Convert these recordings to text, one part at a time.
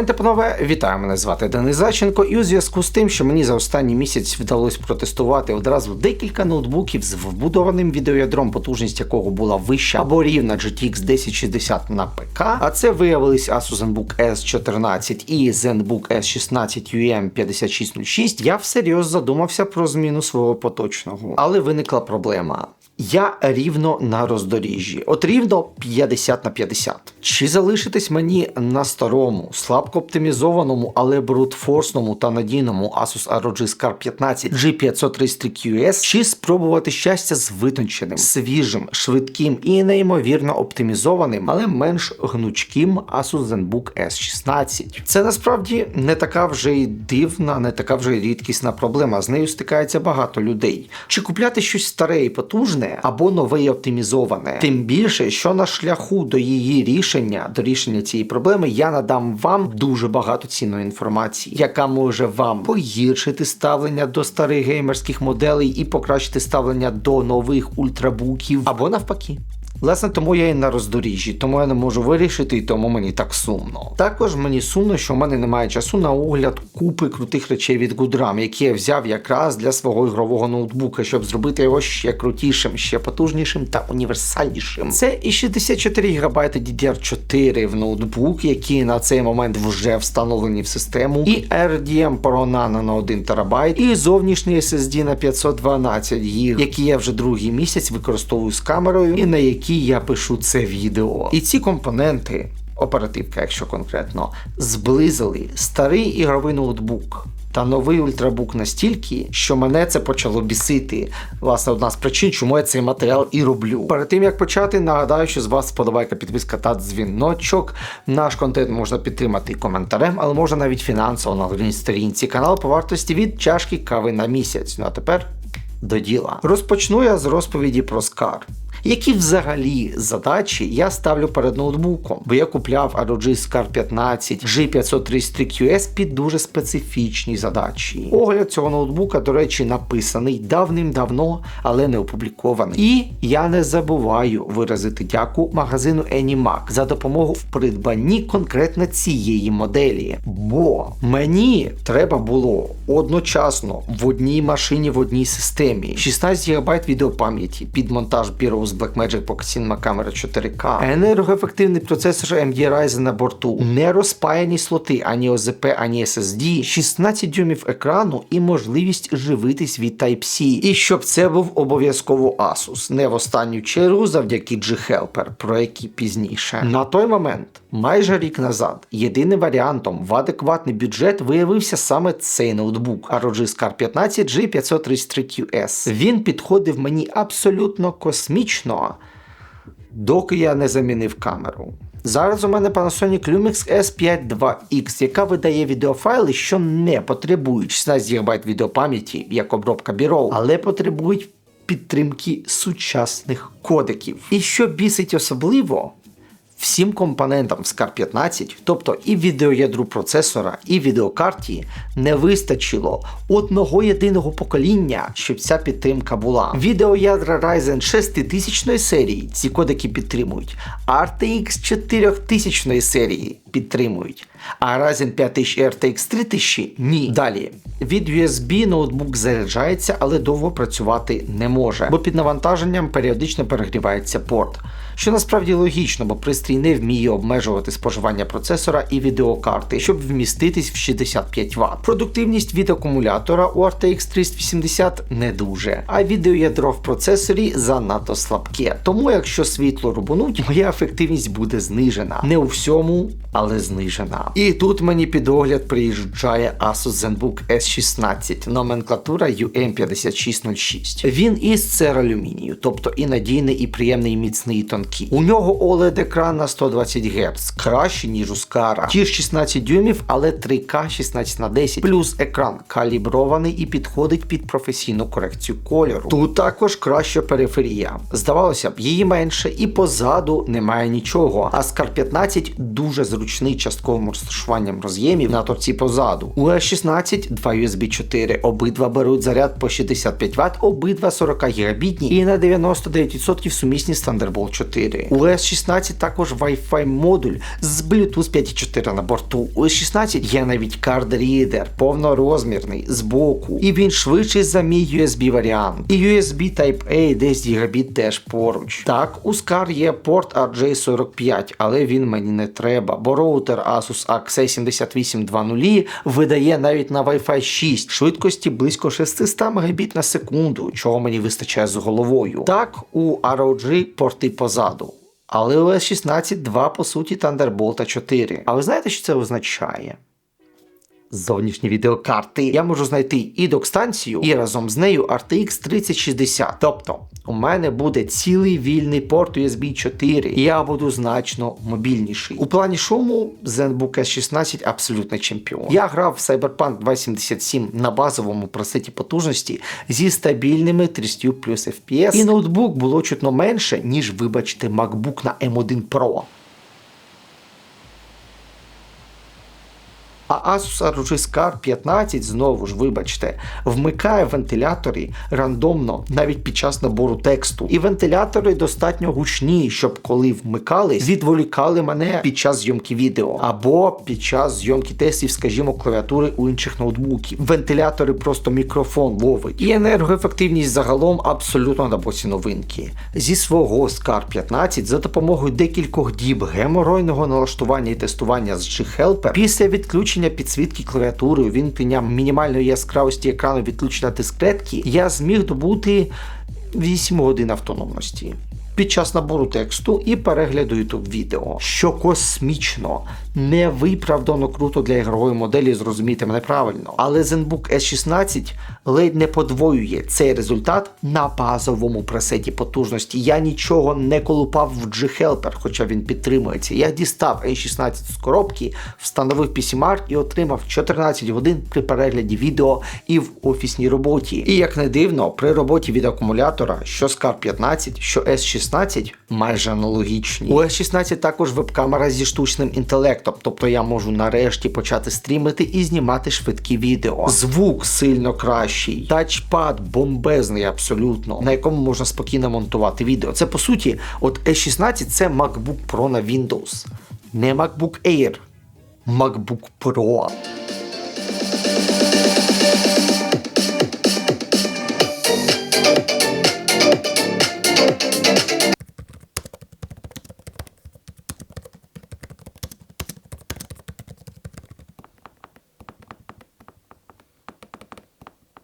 Пані панове, вітаю, мене звати Денис Заченко, і у зв'язку з тим, що мені за останній місяць вдалося протестувати одразу декілька ноутбуків з вбудованим відеоядром, потужність якого була вища або рівна GTX 1060 на ПК. А це виявились Asus ZenBook S14 і ZenBook S16 UM5606. Я всерйоз задумався про зміну свого поточного, але виникла проблема. Я рівно на роздоріжжі, от рівно 50 на 50. Чи залишитись мені на старому, слабко оптимізованому, але брутфорсному та надійному Asus ROG Scar 15 G533QS, чи спробувати щастя з витонченим, свіжим, швидким і неймовірно оптимізованим, але менш гнучким Asus ZenBook S16. Це насправді не така вже й дивна, не така вже й рідкісна проблема. З нею стикається багато людей. Чи купляти щось старе і потужне? Або нове і оптимізоване. Тим більше, що на шляху до її рішення, до рішення цієї проблеми, я надам вам дуже багато цінної інформації, яка може вам погіршити ставлення до старих геймерських моделей і покращити ставлення до нових ультрабуків, або навпаки. Власне, тому я і на роздоріжжі, тому я не можу вирішити, і тому мені так сумно. Також мені сумно, що в мене немає часу на огляд купи крутих речей від Goodram, які я взяв якраз для свого ігрового ноутбука, щоб зробити його ще крутішим, ще потужнішим та універсальнішим. Це і 64 ГБ DDR4 в ноутбук, які на цей момент вже встановлені в систему, і RDM Pro Nano на 1 ТБ, і зовнішній SSD на 512 ГБ, які я вже другий місяць використовую з камерою, і на які якій я пишу це відео. І ці компоненти, оперативка, якщо конкретно, зблизили старий ігровий ноутбук. Та новий ультрабук настільки, що мене це почало бісити. Власне, одна з причин, чому я цей матеріал і роблю. Перед тим як почати, нагадаю, що з вас сподобайка, підписка та дзвіночок. Наш контент можна підтримати коментарем, але можна навіть фінансово на головній сторінці. Канал по вартості від чашки кави на місяць. Ну а тепер до діла. Розпочну я з розповіді про скар. Які взагалі задачі я ставлю перед ноутбуком? Бо я купляв ROG Scar 15 G533QS під дуже специфічні задачі. Огляд цього ноутбука, до речі, написаний давним-давно, але не опублікований. І я не забуваю виразити дяку магазину AnyMac за допомогу в придбанні конкретно цієї моделі. Бо мені треба було одночасно в одній машині в одній системі 16 ГБ відеопам'яті під монтаж Bureau з Blackmagic Pocket камера 4К, енергоефективний процесор AMD Ryzen на борту, не розпаяні слоти ані ОЗП, ані SSD, 16 дюймів екрану і можливість живитись від Type-C. І щоб це був обов'язково Asus, не в останню чергу завдяки G-Helper, про який пізніше. На той момент, майже рік назад, єдиним варіантом в адекватний бюджет виявився саме цей ноутбук ROG Scar 15 G533QS. Він підходив мені абсолютно космічно, доки я не замінив камеру. Зараз у мене Panasonic Lumix S5 2X, яка видає відеофайли, що не потребують 16 ГБ відеопам'яті, як обробка Bureau, але потребують підтримки сучасних кодеків. І що бісить особливо, всім компонентам в SCAR 15, тобто і відеоядру процесора, і відеокарті, не вистачило одного єдиного покоління, щоб ця підтримка була. Відеоядра Ryzen 6000 серії ці кодеки підтримують, RTX 4000 серії підтримують, а Ryzen 5000 і RTX 3000 ні. Далі. Від USB ноутбук заряджається, але довго працювати не може, бо під навантаженням періодично перегрівається порт. Що насправді логічно, бо пристрій не вміє обмежувати споживання процесора і відеокарти, щоб вміститись в 65 Вт. Продуктивність від акумулятора у RTX 380 не дуже, а відеоядро в процесорі занадто слабке. Тому, якщо світло рубануть, моя ефективність буде знижена. Не у всьому, але знижена. І тут мені під огляд приїжджає Asus ZenBook S16, номенклатура UM5606. Він із цералюмінію, тобто і надійний, і приємний, і міцний, і тонкий. У нього oled екран на 120 Гц, краще, ніж у Скара. Ті ж 16 дюймів, але 3К 16 на 10 плюс екран калібрований і підходить під професійну корекцію кольору. Тут також краща периферія. Здавалося б, її менше, і позаду немає нічого. А Скар 15 дуже зручний частковим розташуванням роз'ємів на торці позаду. У S16 два USB 4, обидва беруть заряд по 65 Вт, обидва 40 гігабітні і на 99% сумісні з Thunderbolt 4. 4. У S16 також Wi-Fi модуль з Bluetooth 5.4 на борту. У S16 є навіть кард-рідер, повнорозмірний, збоку, і він швидший за мій USB варіант. І USB Type-A 10 Гбіт теж поруч. Так, у SCAR є порт RJ45, але він мені не треба, бо роутер Asus AX7820 видає навіть на Wi-Fi 6 швидкості близько 600 Мбіт на секунду, чого мені вистачає з головою. Так, у ROG порти позаду. Але у S16 два по суті Thunderbolt 4. А ви знаєте, що це означає? Зовнішні відеокарти. Я можу знайти і док-станцію, і разом з нею RTX 3060. Тобто, у мене буде цілий вільний порт USB 4, і я буду значно мобільніший. У плані шуму ZenBook S16 абсолютний чемпіон. Я грав в Cyberpunk 2077 на базовому пресеті потужності зі стабільними 30 плюс FPS, і ноутбук було чутно менше, ніж, вибачте, MacBook на M1 Pro. А Asus ROG Scar 15, знову ж, вибачте, вмикає вентилятори рандомно навіть під час набору тексту. І вентилятори достатньо гучні, щоб коли вмикали, відволікали мене під час зйомки відео або під час зйомки тестів, скажімо, клавіатури у інших ноутбуків. Вентилятори просто мікрофон ловить. І енергоефективність загалом абсолютно на боці новинки. Зі свого Scar 15 за допомогою декількох діб геморойного налаштування і тестування з G-Helper після відключення підсвітки клавіатури, увімкнення мінімальної яскравості екрану відключення дискретки, я зміг добути 8 годин автономності. Під час набору тексту і перегляду YouTube відео, що космічно, невиправдано круто для ігрової моделі, зрозуміти мене правильно. Але ZenBook S16 ледь не подвоює цей результат на базовому пресеті потужності. Я нічого не колупав в G-Helper, хоча він підтримується. Я дістав A16 з коробки, встановив PCMark і отримав 14 годин при перегляді відео і в офісній роботі. І як не дивно, при роботі від акумулятора, що SCAR 15, що S16 майже аналогічні. У S16 також веб-камера зі штучним інтелектом, тобто я можу нарешті почати стрімити і знімати швидкі відео. Звук сильно кращий, тачпад бомбезний абсолютно, на якому можна спокійно монтувати відео. Це по суті, от S16 це MacBook Pro на Windows, не MacBook Air, MacBook Pro.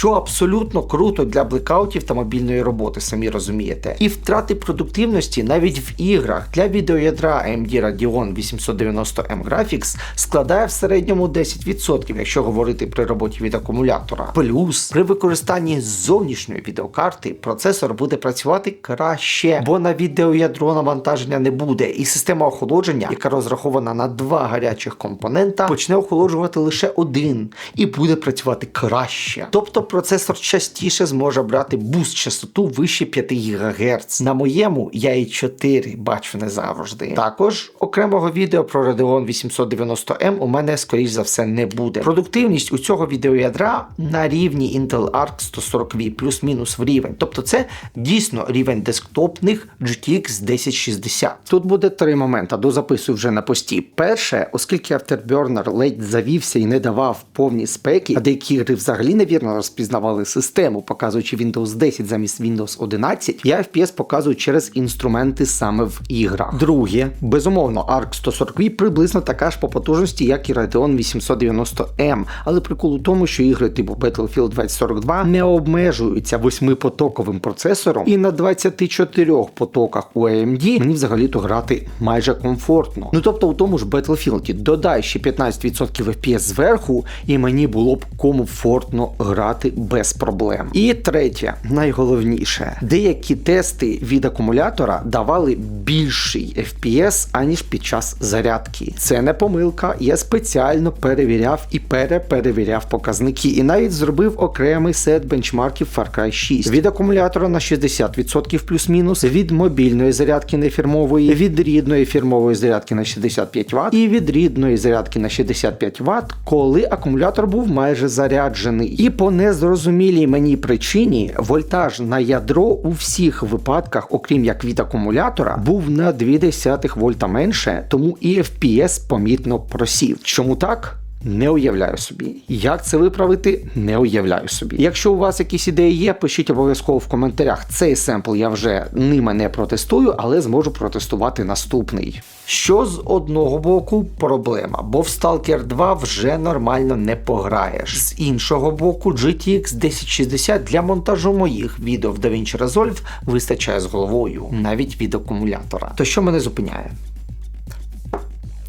Що абсолютно круто для блекаутів та мобільної роботи, самі розумієте. І втрати продуктивності навіть в іграх для відеоядра AMD Radeon 890M Graphics складає в середньому 10%, якщо говорити при роботі від акумулятора. Плюс при використанні зовнішньої відеокарти процесор буде працювати краще, бо на відеоядро навантаження не буде, і система охолодження, яка розрахована на два гарячих компонента, почне охолоджувати лише один і буде працювати краще. Тобто процесор частіше зможе брати буст частоту вище 5 ГГц. На моєму я і 4 бачу не завжди. Також окремого відео про Radeon 890M у мене скоріш за все не буде. Продуктивність у цього відеоядра на рівні Intel Arc 140V плюс-мінус в рівень. Тобто це дійсно рівень десктопних GTX 1060. Тут буде три моменти, дозаписую вже на пості. Перше, оскільки Afterburner ледь завівся і не давав повні спеки, а деякі ігри взагалі невірно розпізнавали систему, показуючи Windows 10 замість Windows 11, я FPS показую через інструменти саме в іграх. Друге, безумовно, ARC 140V приблизно така ж по потужності, як і Radeon 890M, але прикол у тому, що ігри типу Battlefield 2042 не обмежуються восьмипотоковим процесором, і на 24 потоках у AMD мені взагалі-то грати майже комфортно. Ну тобто у тому ж Battlefield додай ще 15% FPS зверху, і мені було б комфортно грати без проблем. І третє, найголовніше, деякі тести від акумулятора давали більший FPS, аніж під час зарядки. Це не помилка. Я спеціально перевіряв і переперевіряв показники, і навіть зробив окремий сет бенчмарків Far Cry 6 від акумулятора на 60% плюс-мінус, від мобільної зарядки нефірмової, від рідної фірмової зарядки на 65 Вт і від рідної зарядки на 65 Вт, коли акумулятор був майже заряджений. І по незрозумілій мені причині вольтаж на ядро у всіх випадках, окрім як від акумулятора, був на 0,2 вольта менше, тому і FPS помітно просів. Чому так? Не уявляю собі. Як це виправити, не уявляю собі. Якщо у вас якісь ідеї є, пишіть обов'язково в коментарях. Цей семпл я вже ними не протестую, але зможу протестувати наступний. Що з одного боку проблема, бо в Stalker 2 вже нормально не пограєш. З іншого боку, GTX 1060 для монтажу моїх відео в DaVinci Resolve вистачає з головою, навіть від акумулятора. То що мене зупиняє?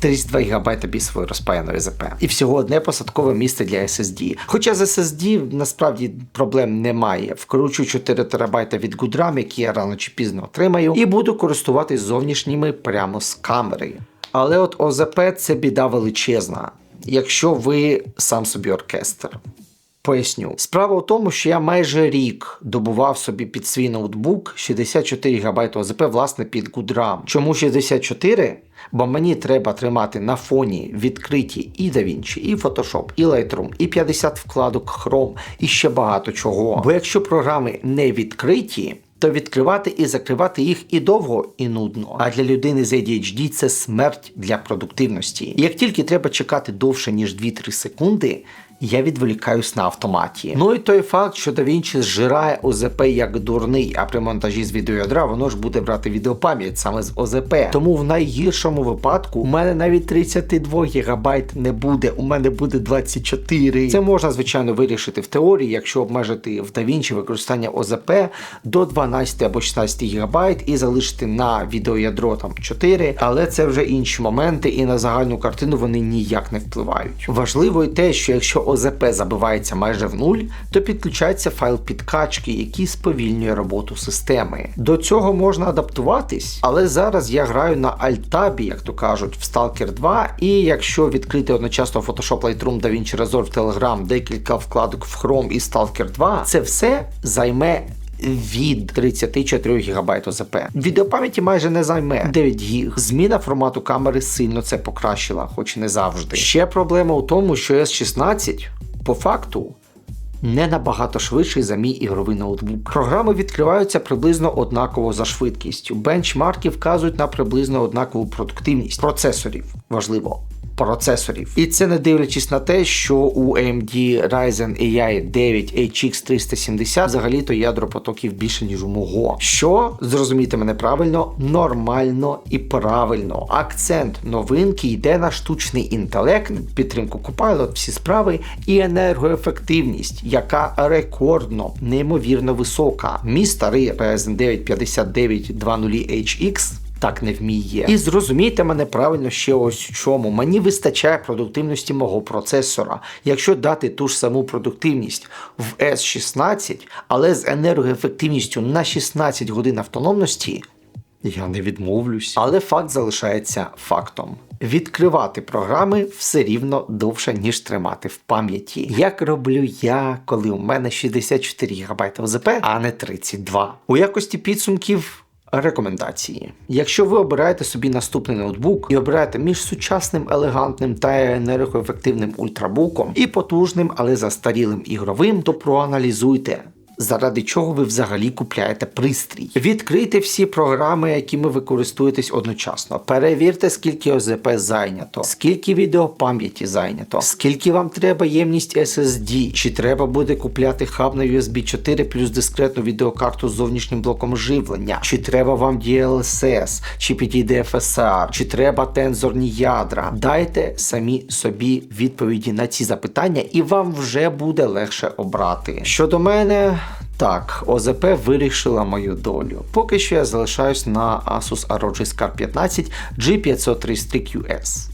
32 ГБ бісової розпаяної ЗП. І всього одне посадкове місце для SSD. Хоча з SSD насправді проблем немає. Вкручу 4 ТБ від Goodram, які я рано чи пізно отримаю, і буду користуватись зовнішніми прямо з камери. Але от ОЗП це біда величезна, якщо ви сам собі оркестр. Поясню. Справа в тому, що я майже рік добував собі під свій ноутбук 64 ГБ ОЗП, власне, під Goodram. Чому 64? Бо мені треба тримати на фоні відкриті і DaVinci, і Photoshop, і Lightroom, і 50 вкладок Chrome, і ще багато чого. Бо якщо програми не відкриті, то відкривати і закривати їх і довго, і нудно. А для людини з ADHD це смерть для продуктивності. Як тільки треба чекати довше ніж 2-3 секунди, я відволікаюсь на автоматі. Ну і той факт, що DaVinci зжирає ОЗП як дурний, а при монтажі з відеоядра воно ж буде брати відеопам'ять саме з ОЗП. Тому в найгіршому випадку у мене навіть 32 ГБ не буде, у мене буде 24. Це можна, звичайно, вирішити в теорії, якщо обмежити в DaVinci використання ОЗП до 12 або 16 ГБ і залишити на відеоядро там 4, але це вже інші моменти, і на загальну картину вони ніяк не впливають. Важливо й те, що якщо ОЗП забивається майже в нуль, то підключається файл підкачки, який сповільнює роботу системи. До цього можна адаптуватись, але зараз я граю на альтабі, як то кажуть, в Stalker 2, і якщо відкрити одночасно Photoshop Lightroom, DaVinci Resolve, Telegram, декілька вкладок в Chrome і Stalker 2, це все займе. Від 34 ГБ ОЗП. Відеопам'яті майже не займе 9 гіг. Зміна формату камери сильно це покращила, хоч не завжди. Ще проблема у тому, що S16 по факту не набагато швидший за мій ігровий ноутбук. Програми відкриваються приблизно однаково за швидкістю. Бенчмарки вказують на приблизно однакову продуктивність процесорів. Важливо. Процесорів. І це не дивлячись на те, що у AMD Ryzen AI 9 HX 370 взагалі-то ядро потоків більше, ніж у мого. Що, зрозумійте мене правильно, нормально і правильно. Акцент новинки йде на штучний інтелект, підтримку Copilot, всі справи і енергоефективність, яка рекордно, неймовірно висока. Мій старий Ryzen 9 5920 HX так не вміє. І зрозумійте мене правильно ще ось в чому. Мені вистачає продуктивності мого процесора. Якщо дати ту ж саму продуктивність в S16, але з енергоефективністю на 16 годин автономності, я не відмовлюсь. Але факт залишається фактом. Відкривати програми все рівно довше, ніж тримати в пам'яті. Як роблю я, коли у мене 64 ГБ ОЗП, а не 32. У якості підсумків Рекомендації. Якщо ви обираєте собі наступний ноутбук і обираєте між сучасним, елегантним та енергоефективним ультрабуком і потужним, але застарілим ігровим, то проаналізуйте. Заради чого ви взагалі купляєте пристрій? Відкрийте всі програми, якими ви користуєтесь одночасно. Перевірте, скільки ОЗП зайнято, скільки відеопам'яті зайнято, скільки вам треба ємність SSD, чи треба буде купляти хаб на USB 4 плюс дискретну відеокарту з зовнішнім блоком живлення, чи треба вам DLSS, чи підійде FSR, чи треба тензорні ядра. Дайте самі собі відповіді на ці запитання, і вам вже буде легше обрати. Щодо мене. Так, ОЗП вирішила мою долю. Поки що я залишаюсь на Asus ROG Scar 15 G533QS.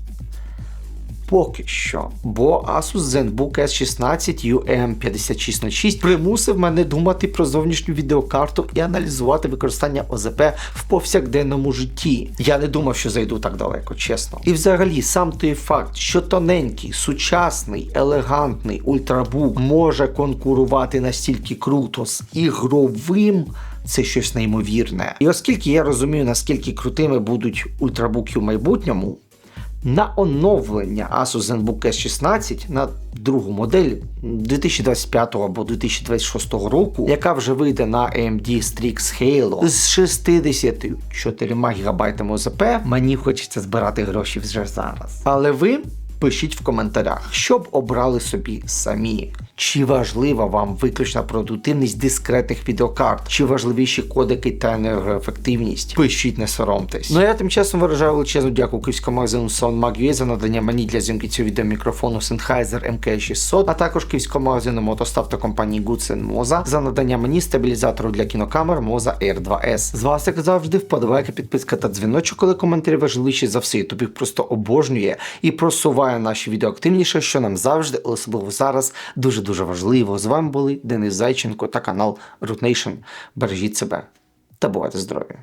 Поки що. Бо Asus ZenBook S16 UM5606 примусив мене думати про зовнішню відеокарту і аналізувати використання ОЗП в повсякденному житті. Я не думав, що зайду так далеко, чесно. І взагалі, сам той факт, що тоненький, сучасний, елегантний ультрабук може конкурувати настільки круто з ігровим. Це щось неймовірне. І оскільки я розумію, наскільки крутими будуть ультрабуки в майбутньому, на оновлення Asus ZenBook S16 на другу модель 2025 або 2026 року, яка вже вийде на AMD Strix Halo з 64 ГБ ОЗП, мені хочеться збирати гроші вже зараз. Але ви пишіть в коментарях, що б обрали собі самі. Чи важлива вам виключна продуктивність дискретних відеокарт, чи важливіші кодеки та енергоефективність? Пишіть, не соромтесь. Ну я тим часом виражаю величезну дяку київському магазину SoundMag.ua за надання мені для зйомки цього відео мікрофону Sennheiser MK600, а також київському магазину Мотостав та компанії Goodsen Moza за надання мені стабілізатору для кінокамер Moza R2S. З вас, як завжди, вподобайка, підписка та дзвіночок, коли коментарі важливіші за все. Їх просто обожнює і просуває наші відео активніше, що нам завжди, особливо зараз, дуже дуже важливо. З вами були Денис Зайченко та канал Root Nation. Бережіть себе та бувайте здорові!